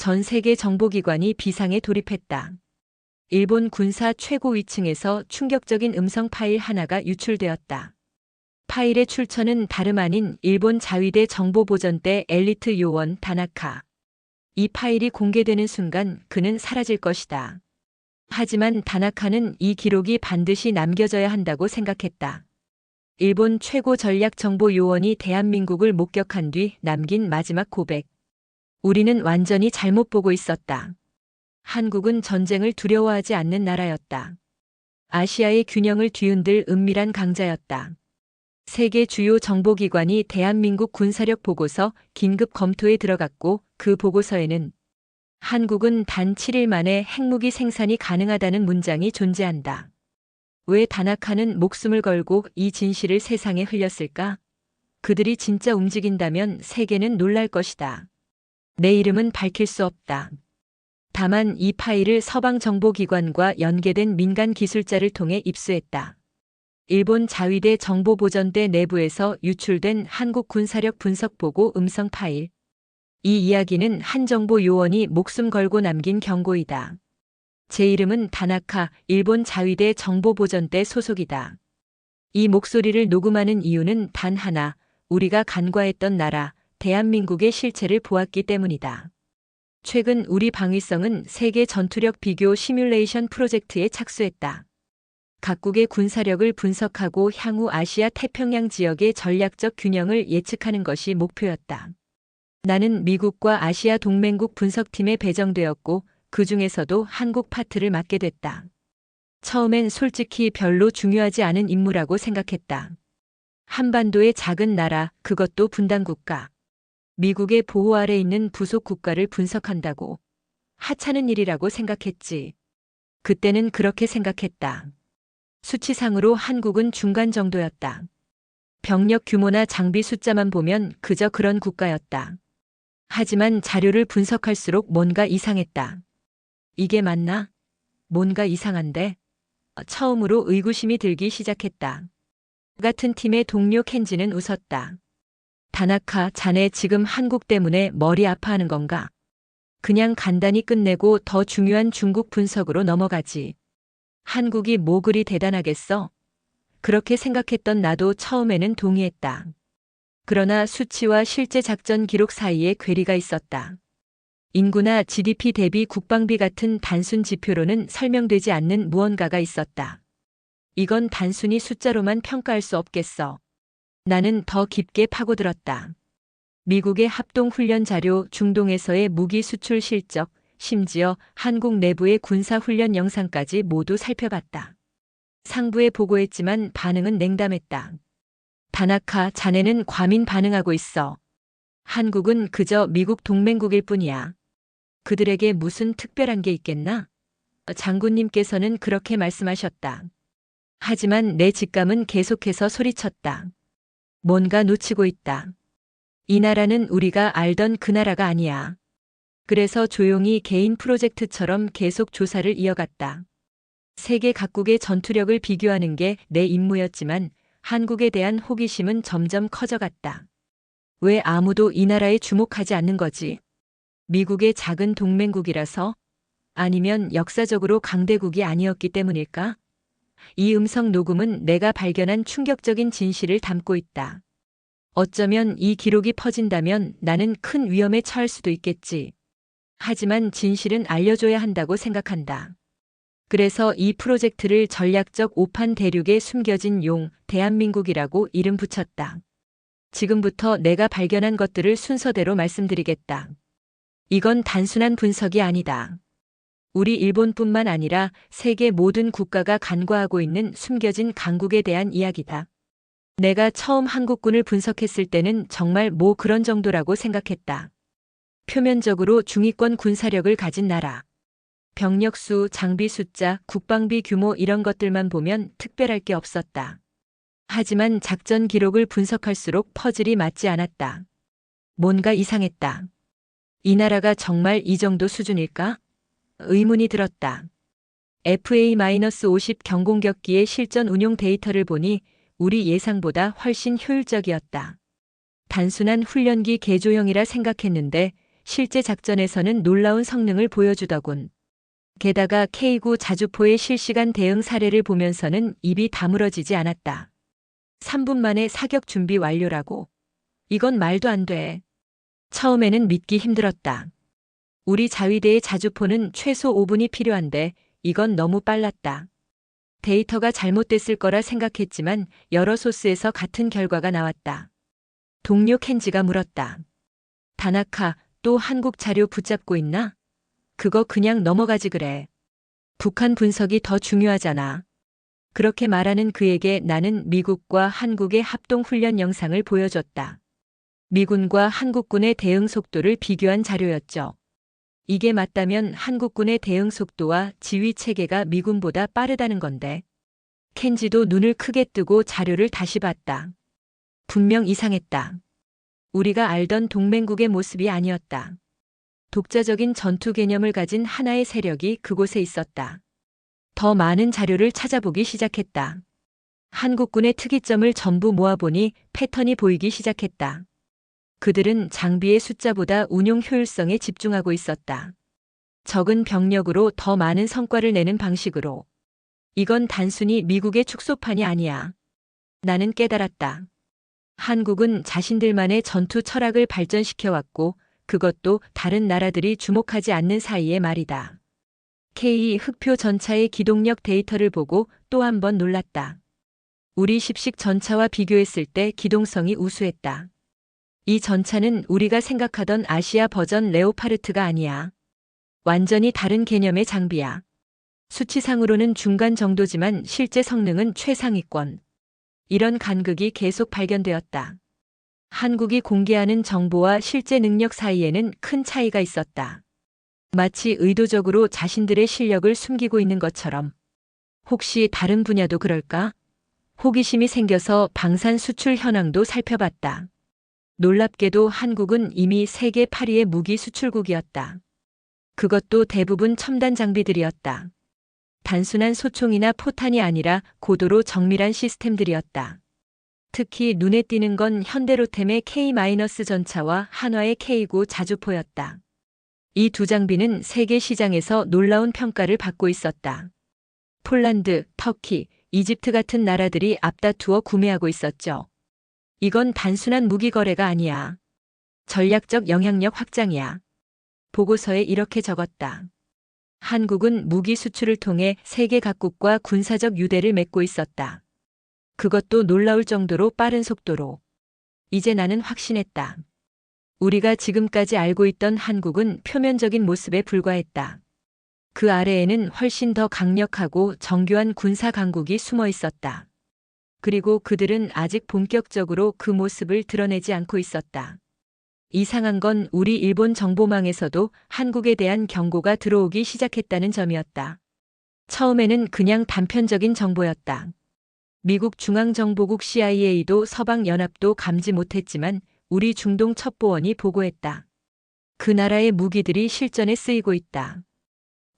전 세계 정보기관이 비상에 돌입했다. 일본 군사 최고 위층에서 충격적인 음성 파일 하나가 유출되었다. 파일의 출처는 다름 아닌 일본 자위대 정보보전대 엘리트 요원 다나카. 이 파일이 공개되는 순간 그는 사라질 것이다. 하지만 다나카는 이 기록이 반드시 남겨져야 한다고 생각했다. 일본 최고 전략 정보 요원이 대한민국을 목격한 뒤 남긴 마지막 고백. 우리는 완전히 잘못 보고 있었다. 한국은 전쟁을 두려워하지 않는 나라였다. 아시아의 균형을 뒤흔들 은밀한 강자였다. 세계 주요 정보기관이 대한민국 군사력 보고서 긴급 검토에 들어갔고 그 보고서에는 한국은 단 7일 만에 핵무기 생산이 가능하다는 문장이 존재한다. 왜 다나카는 목숨을 걸고 이 진실을 세상에 흘렸을까? 그들이 진짜 움직인다면 세계는 놀랄 것이다. 내 이름은 밝힐 수 없다. 다만 이 파일을 서방 정보기관과 연계된 민간 기술자를 통해 입수했다. 일본 자위대 정보보전대 내부에서 유출된 한국 군사력 분석 보고 음성 파일. 이 이야기는 한 정보 요원이 목숨 걸고 남긴 경고이다. 제 이름은 다나카, 일본 자위대 정보보전대 소속이다. 이 목소리를 녹음하는 이유는 단 하나, 우리가 간과했던 나라, 대한민국의 실체를 보았기 때문이다. 최근 우리 방위성은 세계 전투력 비교 시뮬레이션 프로젝트에 착수했다. 각국의 군사력을 분석하고 향후 아시아 태평양 지역의 전략적 균형을 예측하는 것이 목표였다. 나는 미국과 아시아 동맹국 분석팀에 배정되었고 그 중에서도 한국 파트를 맡게 됐다. 처음엔 솔직히 별로 중요하지 않은 임무라고 생각했다. 한반도의 작은 나라, 그것도 분단국가. 미국의 보호 아래 있는 부속 국가를 분석한다고. 하찮은 일이라고 생각했지. 그때는 그렇게 생각했다. 수치상으로 한국은 중간 정도였다. 병력 규모나 장비 숫자만 보면 그저 그런 국가였다. 하지만 자료를 분석할수록 뭔가 이상했다. 이게 맞나? 뭔가 이상한데? 처음으로 의구심이 들기 시작했다. 같은 팀의 동료 켄지는 웃었다. 다나카, 자네 지금 한국 때문에 머리 아파하는 건가? 그냥 간단히 끝내고 더 중요한 중국 분석으로 넘어가지. 한국이 뭐 그리 대단하겠어? 그렇게 생각했던 나도 처음에는 동의했다. 그러나 수치와 실제 작전 기록 사이에 괴리가 있었다. 인구나 GDP 대비 국방비 같은 단순 지표로는 설명되지 않는 무언가가 있었다. 이건 단순히 숫자로만 평가할 수 없겠어. 나는 더 깊게 파고들었다. 미국의 합동훈련 자료, 중동에서의 무기 수출 실적, 심지어 한국 내부의 군사훈련 영상까지 모두 살펴봤다. 상부에 보고했지만 반응은 냉담했다. 다나카, 자네는 과민 반응하고 있어. 한국은 그저 미국 동맹국일 뿐이야. 그들에게 무슨 특별한 게 있겠나? 장군님께서는 그렇게 말씀하셨다. 하지만 내 직감은 계속해서 소리쳤다. 뭔가 놓치고 있다. 이 나라는 우리가 알던 그 나라가 아니야. 그래서 조용히 개인 프로젝트처럼 계속 조사를 이어갔다. 세계 각국의 전투력을 비교하는 게 내 임무였지만 한국에 대한 호기심은 점점 커져갔다. 왜 아무도 이 나라에 주목하지 않는 거지? 미국의 작은 동맹국이라서? 아니면 역사적으로 강대국이 아니었기 때문일까? 이 음성 녹음은 내가 발견한 충격적인 진실을 담고 있다. 어쩌면 이 기록이 퍼진다면 나는 큰 위험에 처할 수도 있겠지. 하지만 진실은 알려줘야 한다고 생각한다. 그래서 이 프로젝트를 전략적 오판 대륙에 숨겨진 용, 대한민국이라고 이름 붙였다. 지금부터 내가 발견한 것들을 순서대로 말씀드리겠다. 이건 단순한 분석이 아니다. 우리 일본뿐만 아니라 세계 모든 국가가 간과하고 있는 숨겨진 강국에 대한 이야기다. 내가 처음 한국군을 분석했을 때는 정말 뭐 그런 정도라고 생각했다. 표면적으로 중위권 군사력을 가진 나라. 병력 수, 장비 숫자, 국방비 규모 이런 것들만 보면 특별할 게 없었다. 하지만 작전 기록을 분석할수록 퍼즐이 맞지 않았다. 뭔가 이상했다. 이 나라가 정말 이 정도 수준일까? 의문이 들었다. FA-50 경공격기의 실전 운용 데이터를 보니 우리 예상보다 훨씬 효율적이었다. 단순한 훈련기 개조형이라 생각했는데 실제 작전에서는 놀라운 성능을 보여주더군. 게다가 K9 자주포의 실시간 대응 사례를 보면서는 입이 다물어지지 않았다. 3분 만에 사격 준비 완료라고. 이건 말도 안 돼. 처음에는 믿기 힘들었다. 우리 자위대의 자주포는 최소 5분이 필요한데 이건 너무 빨랐다. 데이터가 잘못됐을 거라 생각했지만 여러 소스에서 같은 결과가 나왔다. 동료 켄지가 물었다. 다나카, 또 한국 자료 붙잡고 있나? 그거 그냥 넘어가지 그래. 북한 분석이 더 중요하잖아. 그렇게 말하는 그에게 나는 미국과 한국의 합동 훈련 영상을 보여줬다. 미군과 한국군의 대응 속도를 비교한 자료였죠. 이게 맞다면 한국군의 대응 속도와 지휘 체계가 미군보다 빠르다는 건데. 켄지도 눈을 크게 뜨고 자료를 다시 봤다. 분명 이상했다. 우리가 알던 동맹국의 모습이 아니었다. 독자적인 전투 개념을 가진 하나의 세력이 그곳에 있었다. 더 많은 자료를 찾아보기 시작했다. 한국군의 특이점을 전부 모아보니 패턴이 보이기 시작했다. 그들은 장비의 숫자보다 운용 효율성에 집중하고 있었다. 적은 병력으로 더 많은 성과를 내는 방식으로. 이건 단순히 미국의 축소판이 아니야. 나는 깨달았다. 한국은 자신들만의 전투 철학을 발전시켜왔고 그것도 다른 나라들이 주목하지 않는 사이의 말이다. K 흑표 전차의 기동력 데이터를 보고 또 한 번 놀랐다. 우리 십식 전차와 비교했을 때 기동성이 우수했다. 이 전차는 우리가 생각하던 아시아 버전 레오파르트가 아니야. 완전히 다른 개념의 장비야. 수치상으로는 중간 정도지만 실제 성능은 최상위권. 이런 간극이 계속 발견되었다. 한국이 공개하는 정보와 실제 능력 사이에는 큰 차이가 있었다. 마치 의도적으로 자신들의 실력을 숨기고 있는 것처럼. 혹시 다른 분야도 그럴까? 호기심이 생겨서 방산 수출 현황도 살펴봤다. 놀랍게도 한국은 이미 세계 8위의 무기 수출국이었다. 그것도 대부분 첨단 장비들이었다. 단순한 소총이나 포탄이 아니라 고도로 정밀한 시스템들이었다. 특히 눈에 띄는 건 현대로템의 K- 전차와 한화의 K9 자주포였다. 이 두 장비는 세계 시장에서 놀라운 평가를 받고 있었다. 폴란드, 터키, 이집트 같은 나라들이 앞다투어 구매하고 있었죠. 이건 단순한 무기 거래가 아니야. 전략적 영향력 확장이야. 보고서에 이렇게 적었다. 한국은 무기 수출을 통해 세계 각국과 군사적 유대를 맺고 있었다. 그것도 놀라울 정도로 빠른 속도로. 이제 나는 확신했다. 우리가 지금까지 알고 있던 한국은 표면적인 모습에 불과했다. 그 아래에는 훨씬 더 강력하고 정교한 군사 강국이 숨어 있었다. 그리고 그들은 아직 본격적으로 그 모습을 드러내지 않고 있었다. 이상한 건 우리 일본 정보망에서도 한국에 대한 경고가 들어오기 시작했다는 점이었다. 처음에는 그냥 단편적인 정보였다. 미국 중앙정보국 CIA도 서방연합도 감지 못했지만 우리 중동 첩보원이 보고했다. 그 나라의 무기들이 실전에 쓰이고 있다.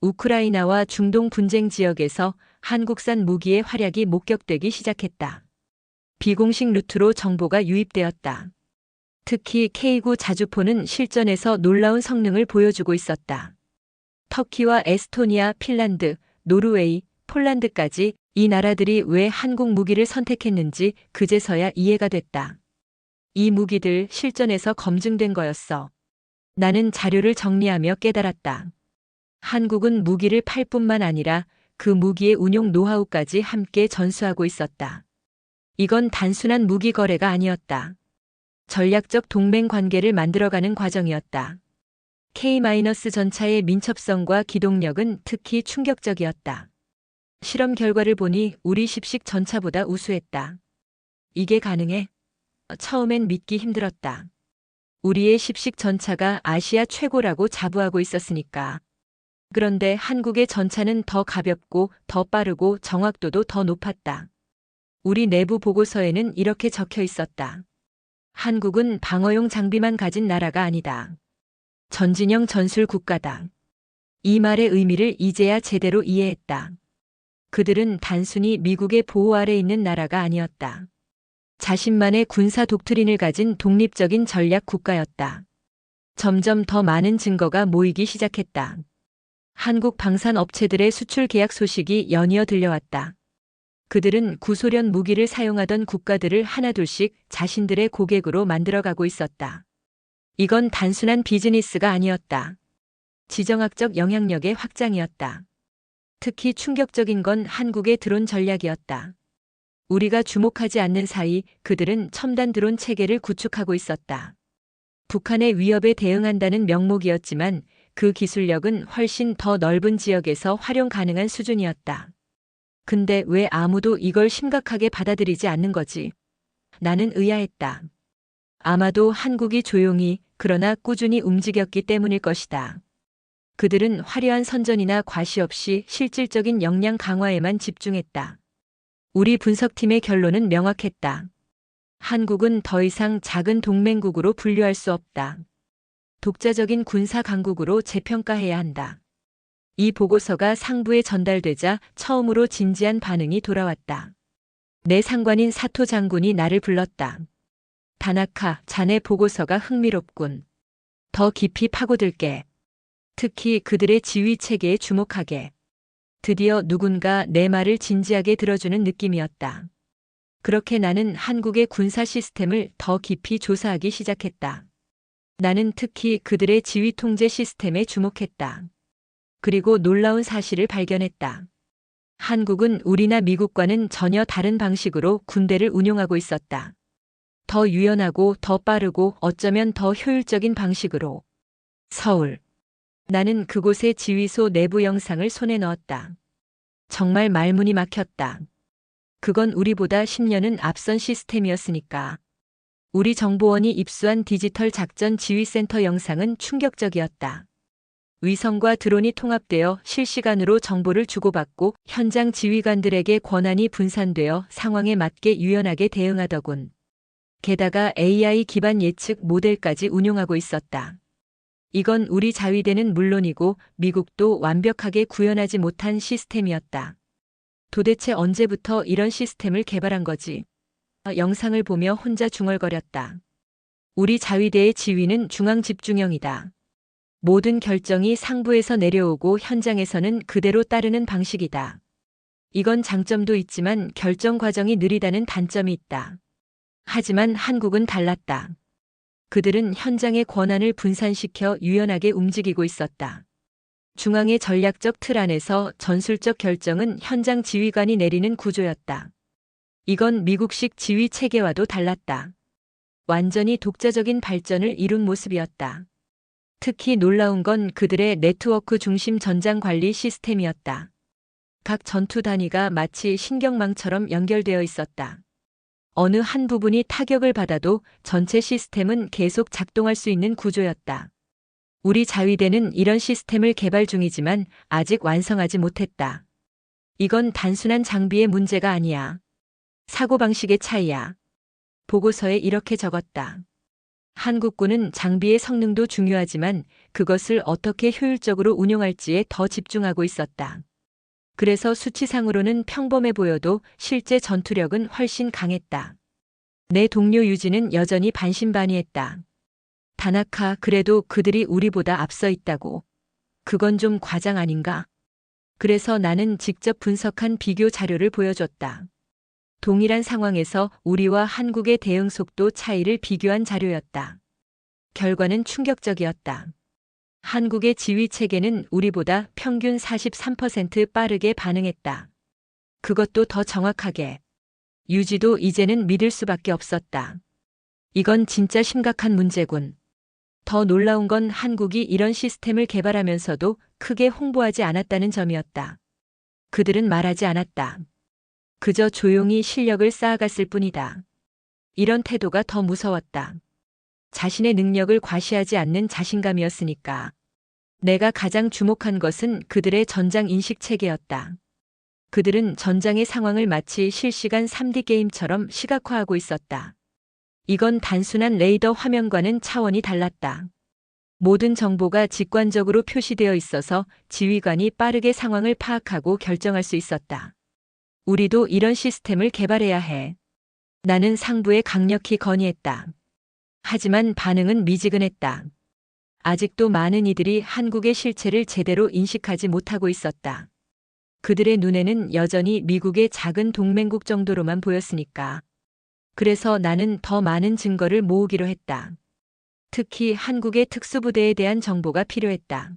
우크라이나와 중동 분쟁 지역에서 한국산 무기의 활약이 목격되기 시작했다. 비공식 루트로 정보가 유입되었다. 특히 K9 자주포는 실전에서 놀라운 성능을 보여주고 있었다. 터키와 에스토니아, 핀란드, 노르웨이, 폴란드까지 이 나라들이 왜 한국 무기를 선택했는지 그제서야 이해가 됐다. 이 무기들 실전에서 검증된 거였어. 나는 자료를 정리하며 깨달았다. 한국은 무기를 팔 뿐만 아니라 그 무기의 운용 노하우까지 함께 전수하고 있었다. 이건 단순한 무기 거래가 아니었다. 전략적 동맹 관계를 만들어가는 과정이었다. K- 전차의 민첩성과 기동력은 특히 충격적이었다. 실험 결과를 보니 우리 십식 전차보다 우수했다. 이게 가능해? 처음엔 믿기 힘들었다. 우리의 십식 전차가 아시아 최고라고 자부하고 있었으니까. 그런데 한국의 전차는 더 가볍고 더 빠르고 정확도도 더 높았다. 우리 내부 보고서에는 이렇게 적혀 있었다. 한국은 방어용 장비만 가진 나라가 아니다. 전진형 전술 국가다. 이 말의 의미를 이제야 제대로 이해했다. 그들은 단순히 미국의 보호 아래 있는 나라가 아니었다. 자신만의 군사 독트린을 가진 독립적인 전략 국가였다. 점점 더 많은 증거가 모이기 시작했다. 한국 방산 업체들의 수출 계약 소식이 연이어 들려왔다. 그들은 구소련 무기를 사용하던 국가들을 하나둘씩 자신들의 고객으로 만들어가고 있었다. 이건 단순한 비즈니스가 아니었다. 지정학적 영향력의 확장이었다. 특히 충격적인 건 한국의 드론 전략이었다. 우리가 주목하지 않는 사이 그들은 첨단 드론 체계를 구축하고 있었다. 북한의 위협에 대응한다는 명목이었지만 그 기술력은 훨씬 더 넓은 지역에서 활용 가능한 수준이었다. 근데 왜 아무도 이걸 심각하게 받아들이지 않는 거지? 나는 의아했다. 아마도 한국이 조용히 그러나 꾸준히 움직였기 때문일 것이다. 그들은 화려한 선전이나 과시 없이 실질적인 역량 강화에만 집중했다. 우리 분석팀의 결론은 명확했다. 한국은 더 이상 작은 동맹국으로 분류할 수 없다. 독자적인 군사 강국으로 재평가해야 한다. 이 보고서가 상부에 전달되자 처음으로 진지한 반응이 돌아왔다. 내 상관인 사토 장군이 나를 불렀다. 다나카, 자네 보고서가 흥미롭군. 더 깊이 파고들게. 특히 그들의 지휘 체계에 주목하게. 드디어 누군가 내 말을 진지하게 들어주는 느낌이었다. 그렇게 나는 한국의 군사 시스템을 더 깊이 조사하기 시작했다. 나는 특히 그들의 지휘 통제 시스템에 주목했다. 그리고 놀라운 사실을 발견했다. 한국은 우리나 미국과는 전혀 다른 방식으로 군대를 운용하고 있었다. 더 유연하고 더 빠르고 어쩌면 더 효율적인 방식으로. 서울. 나는 그곳의 지휘소 내부 영상을 손에 넣었다. 정말 말문이 막혔다. 그건 우리보다 10년은 앞선 시스템이었으니까. 우리 정보원이 입수한 디지털 작전 지휘센터 영상은 충격적이었다. 위성과 드론이 통합되어 실시간으로 정보를 주고받고 현장 지휘관들에게 권한이 분산되어 상황에 맞게 유연하게 대응하더군. 게다가 AI 기반 예측 모델까지 운용하고 있었다. 이건 우리 자위대는 물론이고 미국도 완벽하게 구현하지 못한 시스템이었다. 도대체 언제부터 이런 시스템을 개발한 거지? 영상을 보며 혼자 중얼거렸다. 우리 자위대의 지휘는 중앙 집중형이다. 모든 결정이 상부에서 내려오고 현장에서는 그대로 따르는 방식이다. 이건 장점도 있지만 결정 과정이 느리다는 단점이 있다. 하지만 한국은 달랐다. 그들은 현장의 권한을 분산시켜 유연하게 움직이고 있었다. 중앙의 전략적 틀 안에서 전술적 결정은 현장 지휘관이 내리는 구조였다. 이건 미국식 지휘 체계와도 달랐다. 완전히 독자적인 발전을 이룬 모습이었다. 특히 놀라운 건 그들의 네트워크 중심 전장 관리 시스템이었다. 각 전투 단위가 마치 신경망처럼 연결되어 있었다. 어느 한 부분이 타격을 받아도 전체 시스템은 계속 작동할 수 있는 구조였다. 우리 자위대는 이런 시스템을 개발 중이지만 아직 완성하지 못했다. 이건 단순한 장비의 문제가 아니야. 사고방식의 차이야. 보고서에 이렇게 적었다. 한국군은 장비의 성능도 중요하지만 그것을 어떻게 효율적으로 운용할지에 더 집중하고 있었다. 그래서 수치상으로는 평범해 보여도 실제 전투력은 훨씬 강했다. 내 동료 유지는 여전히 반신반의했다. 다나카 그래도 그들이 우리보다 앞서 있다고. 그건 좀 과장 아닌가? 그래서 나는 직접 분석한 비교 자료를 보여줬다. 동일한 상황에서 우리와 한국의 대응 속도 차이를 비교한 자료였다. 결과는 충격적이었다. 한국의 지휘 체계는 우리보다 평균 43% 빠르게 반응했다. 그것도 더 정확하게. 유지도 이제는 믿을 수밖에 없었다. 이건 진짜 심각한 문제군. 더 놀라운 건 한국이 이런 시스템을 개발하면서도 크게 홍보하지 않았다는 점이었다. 그들은 말하지 않았다. 그저 조용히 실력을 쌓아갔을 뿐이다. 이런 태도가 더 무서웠다. 자신의 능력을 과시하지 않는 자신감이었으니까. 내가 가장 주목한 것은 그들의 전장 인식 체계였다. 그들은 전장의 상황을 마치 실시간 3D 게임처럼 시각화하고 있었다. 이건 단순한 레이더 화면과는 차원이 달랐다. 모든 정보가 직관적으로 표시되어 있어서 지휘관이 빠르게 상황을 파악하고 결정할 수 있었다. 우리도 이런 시스템을 개발해야 해. 나는 상부에 강력히 건의했다. 하지만 반응은 미지근했다. 아직도 많은 이들이 한국의 실체를 제대로 인식하지 못하고 있었다. 그들의 눈에는 여전히 미국의 작은 동맹국 정도로만 보였으니까. 그래서 나는 더 많은 증거를 모으기로 했다. 특히 한국의 특수부대에 대한 정보가 필요했다.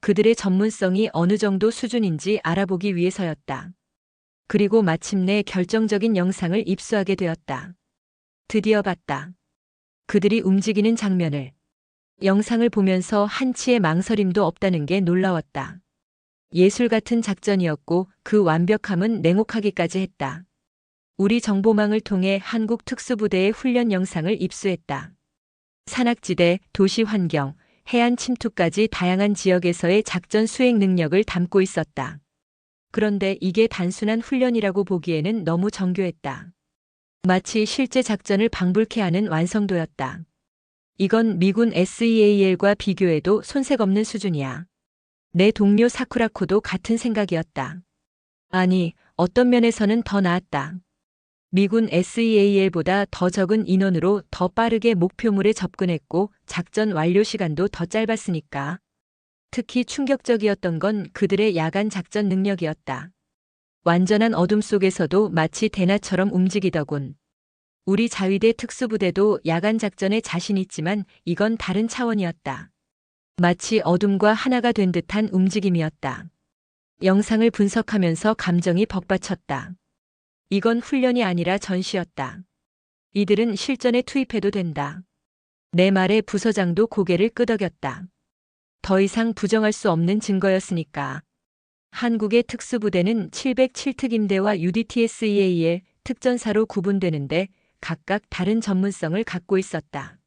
그들의 전문성이 어느 정도 수준인지 알아보기 위해서였다. 그리고 마침내 결정적인 영상을 입수하게 되었다. 드디어 봤다. 그들이 움직이는 장면을. 영상을 보면서 한치의 망설임도 없다는 게 놀라웠다. 예술 같은 작전이었고 그 완벽함은 냉혹하기까지 했다. 우리 정보망을 통해 한국 특수부대의 훈련 영상을 입수했다. 산악지대, 도시 환경, 해안 침투까지 다양한 지역에서의 작전 수행 능력을 담고 있었다. 그런데 이게 단순한 훈련이라고 보기에는 너무 정교했다. 마치 실제 작전을 방불케 하는 완성도였다. 이건 미군 SEAL과 비교해도 손색 없는 수준이야. 내 동료 사쿠라코도 같은 생각이었다. 아니, 어떤 면에서는 더 나았다. 미군 SEAL보다 더 적은 인원으로 더 빠르게 목표물에 접근했고 작전 완료 시간도 더 짧았으니까. 특히 충격적이었던 건 그들의 야간 작전 능력이었다. 완전한 어둠 속에서도 마치 대나처럼 움직이더군. 우리 자위대 특수부대도 야간 작전에 자신 있지만 이건 다른 차원이었다. 마치 어둠과 하나가 된 듯한 움직임이었다. 영상을 분석하면서 감정이 벅받쳤다. 이건 훈련이 아니라 전시였다. 이들은 실전에 투입해도 된다. 내 말에 부서장도 고개를 끄덕였다. 더 이상 부정할 수 없는 증거였으니까. 한국의 특수부대는 707특 임대와 UDTSEA의 특전사로 구분되는데 각각 다른 전문성을 갖고 있었다.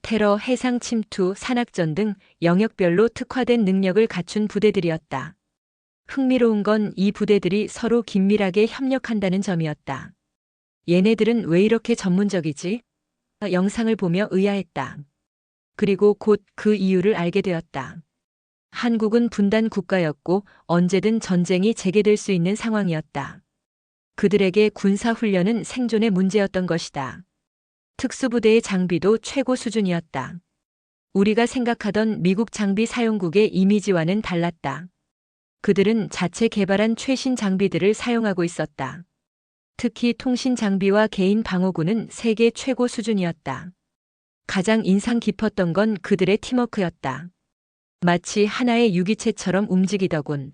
테러, 해상 침투, 산악전 등 영역별로 특화된 능력을 갖춘 부대들이었다. 흥미로운 건 이 부대들이 서로 긴밀하게 협력한다는 점이었다. 얘네들은 왜 이렇게 전문적이지? 영상을 보며 의아했다. 그리고 곧 그 이유를 알게 되었다. 한국은 분단 국가였고 언제든 전쟁이 재개될 수 있는 상황이었다. 그들에게 군사훈련은 생존의 문제였던 것이다. 특수부대의 장비도 최고 수준이었다. 우리가 생각하던 미국 장비 사용국의 이미지와는 달랐다. 그들은 자체 개발한 최신 장비들을 사용하고 있었다. 특히 통신 장비와 개인 방어구는 세계 최고 수준이었다. 가장 인상 깊었던 건 그들의 팀워크였다. 마치 하나의 유기체처럼 움직이더군.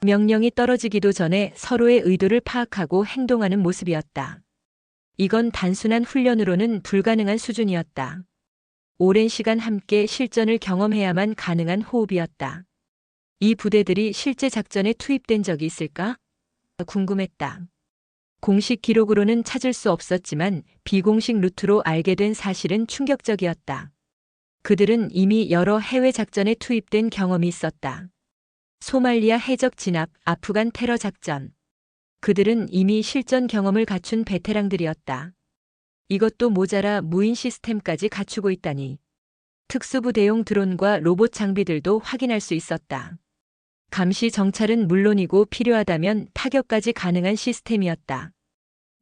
명령이 떨어지기도 전에 서로의 의도를 파악하고 행동하는 모습이었다. 이건 단순한 훈련으로는 불가능한 수준이었다. 오랜 시간 함께 실전을 경험해야만 가능한 호흡이었다. 이 부대들이 실제 작전에 투입된 적이 있을까? 궁금했다. 공식 기록으로는 찾을 수 없었지만 비공식 루트로 알게 된 사실은 충격적이었다. 그들은 이미 여러 해외 작전에 투입된 경험이 있었다. 소말리아 해적 진압, 아프간 테러 작전. 그들은 이미 실전 경험을 갖춘 베테랑들이었다. 이것도 모자라 무인 시스템까지 갖추고 있다니. 특수부 대용 드론과 로봇 장비들도 확인할 수 있었다. 감시 정찰은 물론이고 필요하다면 타격까지 가능한 시스템이었다.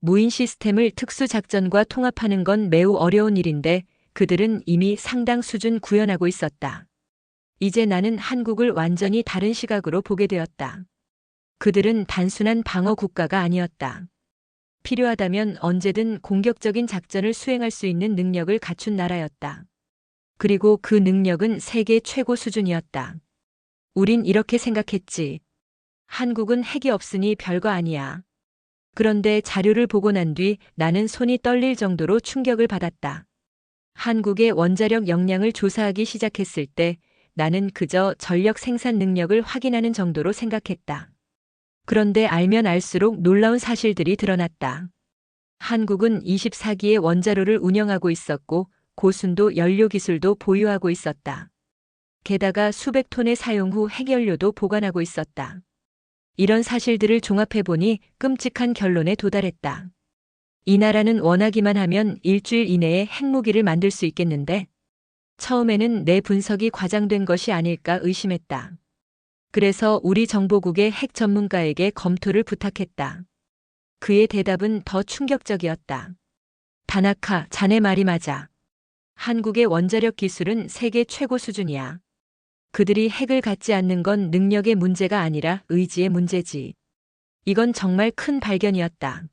무인 시스템을 특수작전과 통합하는 건 매우 어려운 일인데 그들은 이미 상당 수준 구현하고 있었다. 이제 나는 한국을 완전히 다른 시각으로 보게 되었다. 그들은 단순한 방어 국가가 아니었다. 필요하다면 언제든 공격적인 작전을 수행할 수 있는 능력을 갖춘 나라였다. 그리고 그 능력은 세계 최고 수준이었다. 우린 이렇게 생각했지. 한국은 핵이 없으니 별거 아니야. 그런데 자료를 보고 난 뒤 나는 손이 떨릴 정도로 충격을 받았다. 한국의 원자력 역량을 조사하기 시작했을 때 나는 그저 전력 생산 능력을 확인하는 정도로 생각했다. 그런데 알면 알수록 놀라운 사실들이 드러났다. 한국은 24기의 원자로를 운영하고 있었고 고순도 연료 기술도 보유하고 있었다. 게다가 수백 톤의 사용 후 핵연료도 보관하고 있었다. 이런 사실들을 종합해보니 끔찍한 결론에 도달했다. 이 나라는 원하기만 하면 일주일 이내에 핵무기를 만들 수 있겠는데 처음에는 내 분석이 과장된 것이 아닐까 의심했다. 그래서 우리 정보국의 핵 전문가에게 검토를 부탁했다. 그의 대답은 더 충격적이었다. 다나카, 자네 말이 맞아. 한국의 원자력 기술은 세계 최고 수준이야. 그들이 핵을 갖지 않는 건 능력의 문제가 아니라 의지의 문제지. 이건 정말 큰 발견이었다.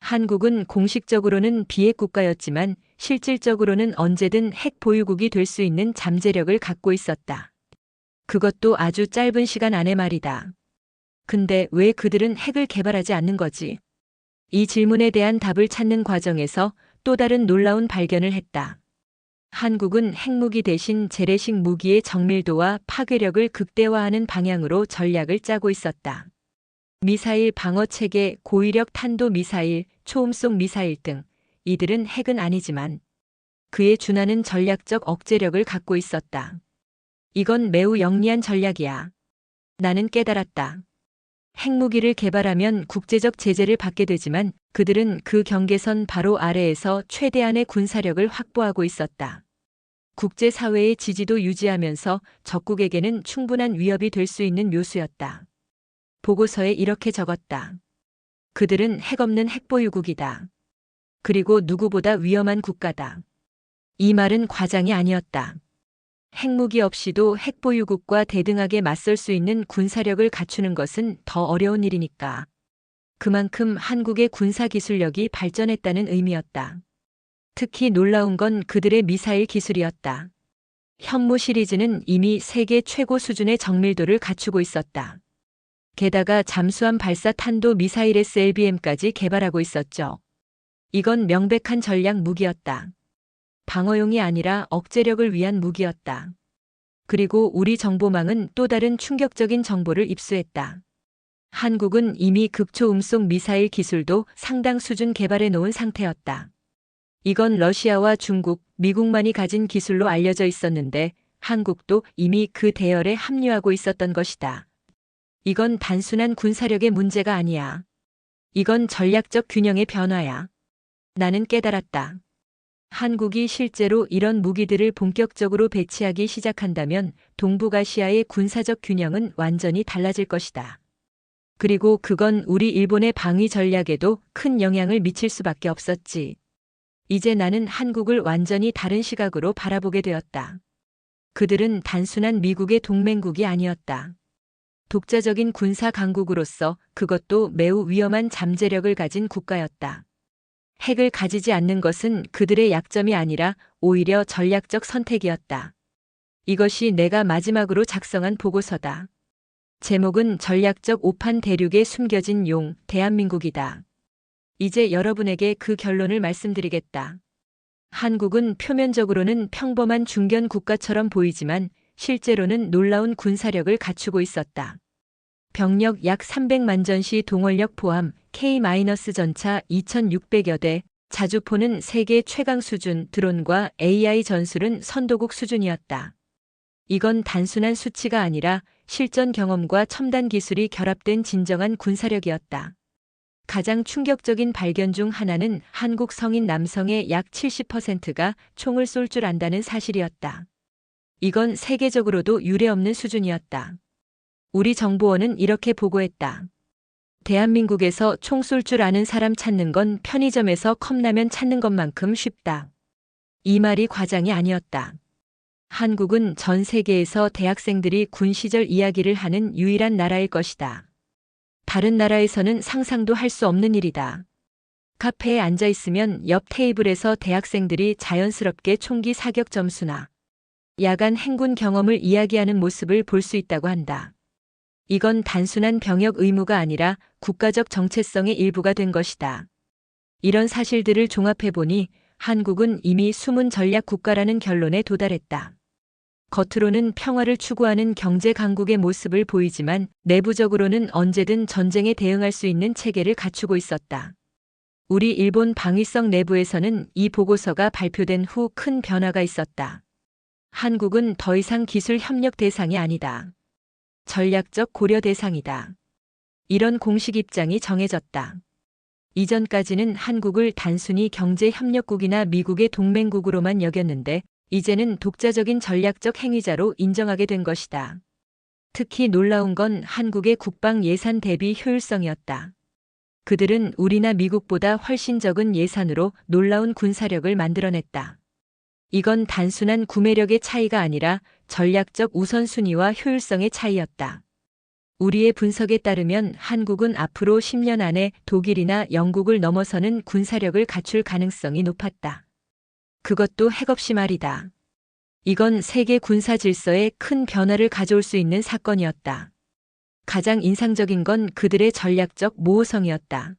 한국은 공식적으로는 비핵 국가였지만 실질적으로는 언제든 핵 보유국이 될 수 있는 잠재력을 갖고 있었다. 그것도 아주 짧은 시간 안에 말이다. 근데 왜 그들은 핵을 개발하지 않는 거지? 이 질문에 대한 답을 찾는 과정에서 또 다른 놀라운 발견을 했다. 한국은 핵무기 대신 재래식 무기의 정밀도와 파괴력을 극대화하는 방향으로 전략을 짜고 있었다. 미사일 방어 체계, 고위력 탄도 미사일, 초음속 미사일 등 이들은 핵은 아니지만 그에 준하는 전략적 억제력을 갖고 있었다. 이건 매우 영리한 전략이야. 나는 깨달았다. 핵무기를 개발하면 국제적 제재를 받게 되지만 그들은 그 경계선 바로 아래에서 최대한의 군사력을 확보하고 있었다. 국제사회의 지지도 유지하면서 적국에게는 충분한 위협이 될 수 있는 묘수였다. 보고서에 이렇게 적었다. 그들은 핵 없는 핵보유국이다. 그리고 누구보다 위험한 국가다. 이 말은 과장이 아니었다. 핵무기 없이도 핵보유국과 대등하게 맞설 수 있는 군사력을 갖추는 것은 더 어려운 일이니까. 그만큼 한국의 군사기술력이 발전했다는 의미였다. 특히 놀라운 건 그들의 미사일 기술이었다. 현무 시리즈는 이미 세계 최고 수준의 정밀도를 갖추고 있었다. 게다가 잠수함 발사 탄도 미사일 SLBM까지 개발하고 있었죠. 이건 명백한 전략 무기였다. 방어용이 아니라 억제력을 위한 무기였다. 그리고 우리 정보망은 또 다른 충격적인 정보를 입수했다. 한국은 이미 극초음속 미사일 기술도 상당 수준 개발해 놓은 상태였다. 이건 러시아와 중국, 미국만이 가진 기술로 알려져 있었는데 한국도 이미 그 대열에 합류하고 있었던 것이다. 이건 단순한 군사력의 문제가 아니야. 이건 전략적 균형의 변화야. 나는 깨달았다. 한국이 실제로 이런 무기들을 본격적으로 배치하기 시작한다면 동북아시아의 군사적 균형은 완전히 달라질 것이다. 그리고 그건 우리 일본의 방위 전략에도 큰 영향을 미칠 수밖에 없었지. 이제 나는 한국을 완전히 다른 시각으로 바라보게 되었다. 그들은 단순한 미국의 동맹국이 아니었다. 독자적인 군사 강국으로서 그것도 매우 위험한 잠재력을 가진 국가였다. 핵을 가지지 않는 것은 그들의 약점이 아니라 오히려 전략적 선택이었다. 이것이 내가 마지막으로 작성한 보고서다. 제목은 전략적 오판 대륙에 숨겨진 용, 대한민국이다. 이제 여러분에게 그 결론을 말씀드리겠다. 한국은 표면적으로는 평범한 중견 국가처럼 보이지만 실제로는 놀라운 군사력을 갖추고 있었다. 병력 약 300만 전시 동원력 포함 K-전차 2,600여 대, 자주포는 세계 최강 수준 드론과 AI 전술은 선도국 수준이었다. 이건 단순한 수치가 아니라 실전 경험과 첨단 기술이 결합된 진정한 군사력이었다. 가장 충격적인 발견 중 하나는 한국 성인 남성의 약 70%가 총을 쏠 줄 안다는 사실이었다. 이건 세계적으로도 유례없는 수준이었다. 우리 정보원은 이렇게 보고했다. 대한민국에서 총 쏠 줄 아는 사람 찾는 건 편의점에서 컵라면 찾는 것만큼 쉽다. 이 말이 과장이 아니었다. 한국은 전 세계에서 대학생들이 군 시절 이야기를 하는 유일한 나라일 것이다. 다른 나라에서는 상상도 할 수 없는 일이다. 카페에 앉아 있으면 옆 테이블에서 대학생들이 자연스럽게 총기 사격 점수나 야간 행군 경험을 이야기하는 모습을 볼 수 있다고 한다. 이건 단순한 병역 의무가 아니라 국가적 정체성의 일부가 된 것이다. 이런 사실들을 종합해보니 한국은 이미 숨은 전략 국가라는 결론에 도달했다. 겉으로는 평화를 추구하는 경제 강국의 모습을 보이지만 내부적으로는 언제든 전쟁에 대응할 수 있는 체계를 갖추고 있었다. 우리 일본 방위성 내부에서는 이 보고서가 발표된 후 큰 변화가 있었다. 한국은 더 이상 기술 협력 대상이 아니다. 전략적 고려 대상이다. 이런 공식 입장이 정해졌다. 이전까지는 한국을 단순히 경제 협력국이나 미국의 동맹국으로만 여겼는데 이제는 독자적인 전략적 행위자로 인정하게 된 것이다. 특히 놀라운 건 한국의 국방 예산 대비 효율성이었다. 그들은 우리나 미국보다 훨씬 적은 예산으로 놀라운 군사력을 만들어냈다. 이건 단순한 구매력의 차이가 아니라 전략적 우선순위와 효율성의 차이였다. 우리의 분석에 따르면 한국은 앞으로 10년 안에 독일이나 영국을 넘어서는 군사력을 갖출 가능성이 높았다. 그것도 핵없이 말이다. 이건 세계 군사 질서에 큰 변화를 가져올 수 있는 사건이었다. 가장 인상적인 건 그들의 전략적 모호성이었다.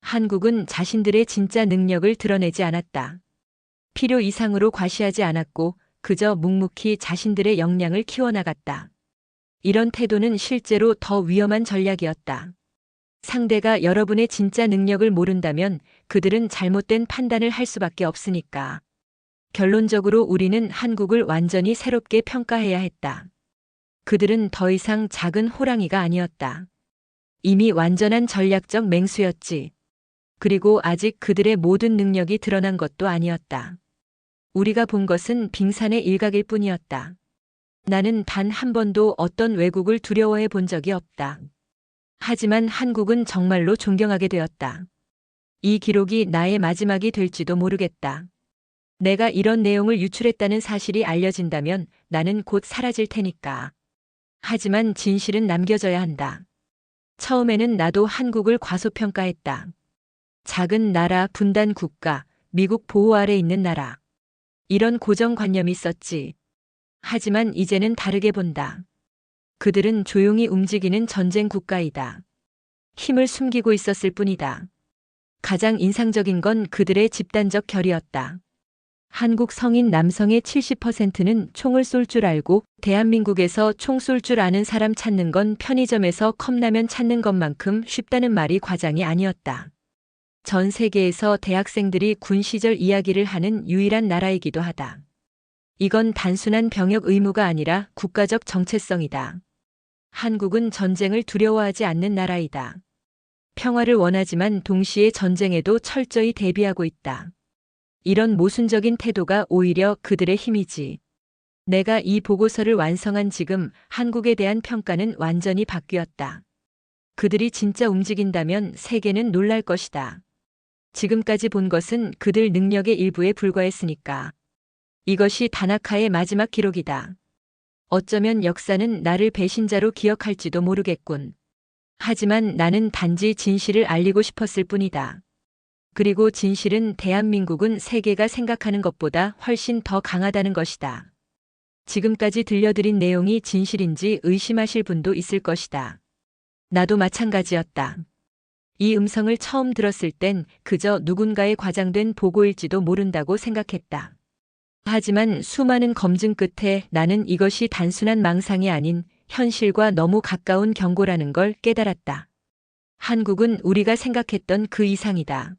한국은 자신들의 진짜 능력을 드러내지 않았다. 필요 이상으로 과시하지 않았고 그저 묵묵히 자신들의 역량을 키워나갔다. 이런 태도는 실제로 더 위험한 전략이었다. 상대가 여러분의 진짜 능력을 모른다면 그들은 잘못된 판단을 할 수밖에 없으니까. 결론적으로 우리는 한국을 완전히 새롭게 평가해야 했다. 그들은 더 이상 작은 호랑이가 아니었다. 이미 완전한 전략적 맹수였지. 그리고 아직 그들의 모든 능력이 드러난 것도 아니었다. 우리가 본 것은 빙산의 일각일 뿐이었다. 나는 단 한 번도 어떤 외국을 두려워해 본 적이 없다. 하지만 한국은 정말로 존경하게 되었다. 이 기록이 나의 마지막이 될지도 모르겠다. 내가 이런 내용을 유출했다는 사실이 알려진다면 나는 곧 사라질 테니까. 하지만 진실은 남겨져야 한다. 처음에는 나도 한국을 과소평가했다. 작은 나라 분단 국가, 미국 보호 아래 있는 나라. 이런 고정관념이 있었지. 하지만 이제는 다르게 본다. 그들은 조용히 움직이는 전쟁 국가이다. 힘을 숨기고 있었을 뿐이다. 가장 인상적인 건 그들의 집단적 결이었다. 한국 성인 남성의 70%는 총을 쏠 줄 알고 대한민국에서 총 쏠 줄 아는 사람 찾는 건 편의점에서 컵라면 찾는 것만큼 쉽다는 말이 과장이 아니었다. 전 세계에서 대학생들이 군 시절 이야기를 하는 유일한 나라이기도 하다. 이건 단순한 병역 의무가 아니라 국가적 정체성이다. 한국은 전쟁을 두려워하지 않는 나라이다. 평화를 원하지만 동시에 전쟁에도 철저히 대비하고 있다. 이런 모순적인 태도가 오히려 그들의 힘이지. 내가 이 보고서를 완성한 지금 한국에 대한 평가는 완전히 바뀌었다. 그들이 진짜 움직인다면 세계는 놀랄 것이다. 지금까지 본 것은 그들 능력의 일부에 불과했으니까. 이것이 다나카의 마지막 기록이다. 어쩌면 역사는 나를 배신자로 기억할지도 모르겠군. 하지만 나는 단지 진실을 알리고 싶었을 뿐이다. 그리고 진실은 대한민국은 세계가 생각하는 것보다 훨씬 더 강하다는 것이다. 지금까지 들려드린 내용이 진실인지 의심하실 분도 있을 것이다. 나도 마찬가지였다. 이 음성을 처음 들었을 땐 그저 누군가의 과장된 보고일지도 모른다고 생각했다. 하지만 수많은 검증 끝에 나는 이것이 단순한 망상이 아닌 현실과 너무 가까운 경고라는 걸 깨달았다. 한국은 우리가 생각했던 그 이상이다.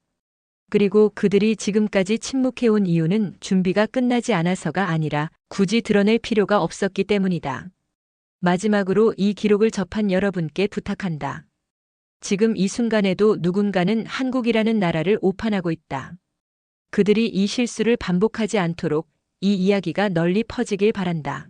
그리고 그들이 지금까지 침묵해온 이유는 준비가 끝나지 않아서가 아니라 굳이 드러낼 필요가 없었기 때문이다. 마지막으로 이 기록을 접한 여러분께 부탁한다. 지금 이 순간에도 누군가는 한국이라는 나라를 오판하고 있다. 그들이 이 실수를 반복하지 않도록 이 이야기가 널리 퍼지길 바란다.